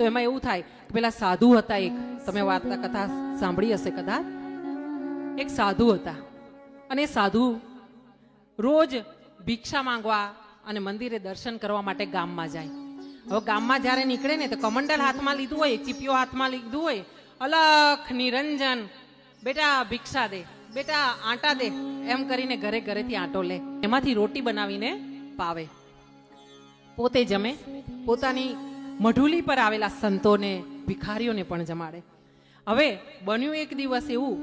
તો એમાં એવું થાય કે પેલા સાધુ હતા એક. તમે વાર્તા કથા સાંભળી હશે કદાચ? એક સાધુ હતા. અને સાધુ રોજ ભિક્ષા માંગવા અને મંદિરે દર્શન કરવા માટે ગામમાં જાય. હવે ગામમાં જ્યારે નીકળે ને તો કમંડલ હાથમાં લીધું હોય, ચીપિયો હાથમાં લીધું હોય, અલખ નિરંજન, બેટા, ભિક્ષા દે, બેટા, આટા દે, એમ કરીને ઘરે ઘરેથી આટો લે. એમાંથી રોટી બનાવીને પાવે. પોતે જમે. પોતાની મઢુલી પર આવેલા સંતોને, ભિખારીઓને પણ જમાડે. હવે બન્યું એક દિવસ એવું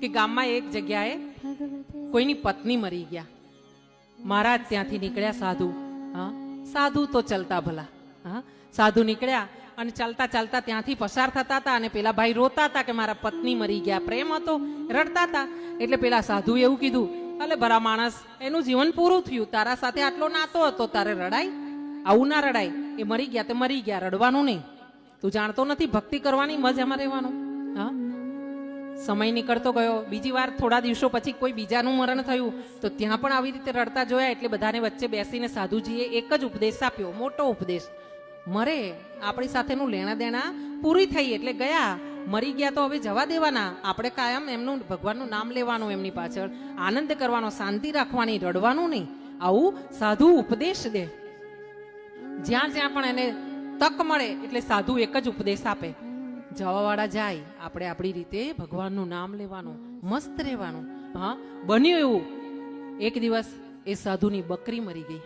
કે ગામમાં એક જગ્યાએ કોઈની પત્ની મરી ગયા. મહારાજ ત્યાંથી નીકળ્યા સાધુ. હા, સાધુ તો ચલતા ભલા. હા, સાધુ નીકળ્યા અને ચાલતા ચાલતા ત્યાંથી પસાર થતા હતા અને પેલા ભાઈ રોતા હતા કે મારા પત્ની મરી ગયા. પ્રેમ હતો, રડતા હતા. એટલે પેલા સાધુએ એવું કીધું, અલે ભરા માણસ, એનું જીવન પૂરું થયું. તારા સાથે આટલો નાતો હતો, તારે રડાય આવું ના રડાય. એ મરી ગયા તે મરી ગયા, રડવાનું નહીં. તું જાણતો નથી, ભક્તિ કરવાની મજામાં રહેવાનું. હા? સમય નીકળતો ગયો. બીજી વાર થોડા દિવસો પછી કોઈ બીજાનું મરણ થયું, તો ત્યાં પણ આવી રીતે રડતા જોયા એટલે બધાને વચ્ચે બેસીને સાધુજીએ એક જ ઉપદેશ આપ્યો. મોટો ઉપદેશ. મરે, આપણી સાથેનું લેણા દેણા પૂરી થઈ એટલે ગયા. મરી ગયા તો હવે જવા દેવાના. આપણે કાયમ એમનું, ભગવાનનું નામ લેવાનું એમની પાછળ. આનંદ કરવાનો, શાંતિ રાખવાની, રડવાનું નહીં. આવું સાધુ ઉપદેશ દે. જ્યાં જ્યાં પણ એને તક મળે એટલે સાધુ એક જ ઉપદેશ આપે. જવાવાળા જાય, આપણે આપણી રીતે ભગવાનનું નામ લેવાનું, મસ્ત રહેવાનું. હા, બન્યું એવું. એક દિવસ એ સાધુની બકરી મરી ગઈ.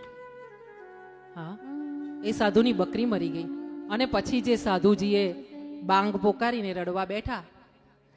હા, એ સાધુની બકરી મરી ગઈ. અને પછી જે સાધુજીએ બાંગ પોકારીને રડવા બેઠા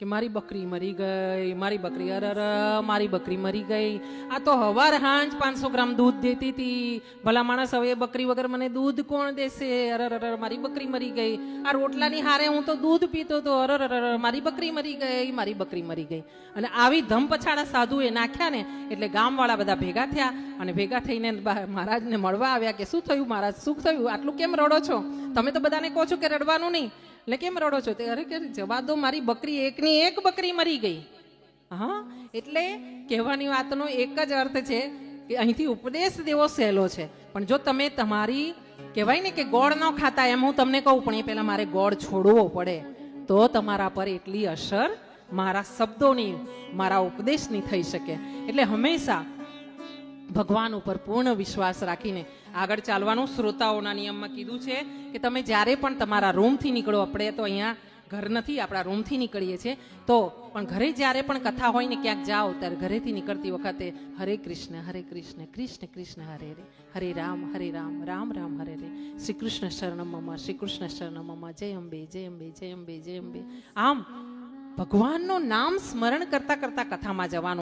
કે મારી બકરી મરી ગઈ, મારી બકરી અરર, મારી બકરી મરી ગઈ. આ તો હવાર હાંજ પાંચસો ગ્રામ દૂધ દેતી હતી. ભલા માણસ હવે બકરી વગર મને દૂધ કોણ દેશે? અરર અરર, મારી બકરી મરી ગઈ. આ રોટલાની હારે હું તો દૂધ પીતો તો અરર અરર મારી બકરી મરી ગઈ, મારી બકરી મરી ગઈ. અને આવી ધમ પછાડા સાધુએ નાખ્યા ને, એટલે ગામવાળા બધા ભેગા થયા અને ભેગા થઈને મહારાજને મળવા આવ્યા કે, શું થયું મહારાજ? શું થયું? આટલું કેમ રડો છો? તમે તો બધાને કહો છો કે રડવાનું નહીં. એટલે કેમ રડો છો? તે અરે કે જવા દો મારી બકરી એકની એક બકરી મરી ગઈ. હા, એટલે કહેવાની વાતનો એક જ અર્થ છે કે અહીંથી ઉપદેશ દેવો સહેલો છે. પણ જો તમે તમારી, કહેવાય ને કે ગોળ ન ખાતા, એમ હું તમને કહું, પણ એ પહેલાં મારે ગોળ છોડવો પડે, તો તમારા પર એટલી અસર મારા શબ્દોની, મારા ઉપદેશની થઈ શકે. એટલે હંમેશા ભગવાન ઉપર પૂર્ણ વિશ્વાસ રાખીને આગળ ચાલવાનું શ્રોતાઓના નિયમમાં કીધું છે કે તમે જ્યારે પણ તમારા રૂમથી નીકળો, આપણે તો અહીંયા ઘર નથી, આપણા રૂમથી નીકળીએ છીએ. તો પણ ઘરે જ્યારે પણ કથા હોય ને ક્યાંક જાઓ, ત્યારે ઘરેથી નીકળતી વખતે હરે કૃષ્ણ હરે કૃષ્ણ કૃષ્ણ કૃષ્ણ, હરે હરે હરે રામ હરે રામ રામ રામ, હરે હરે શ્રી કૃષ્ણ શરણમ મમ શ્રી કૃષ્ણ શરણમ મમ. જય અંબે જય અંબે જય અંબે જય અંબે. આમ ભગવાનનું નામ સ્મરણ કરતા કરતા કથામાં જવાનું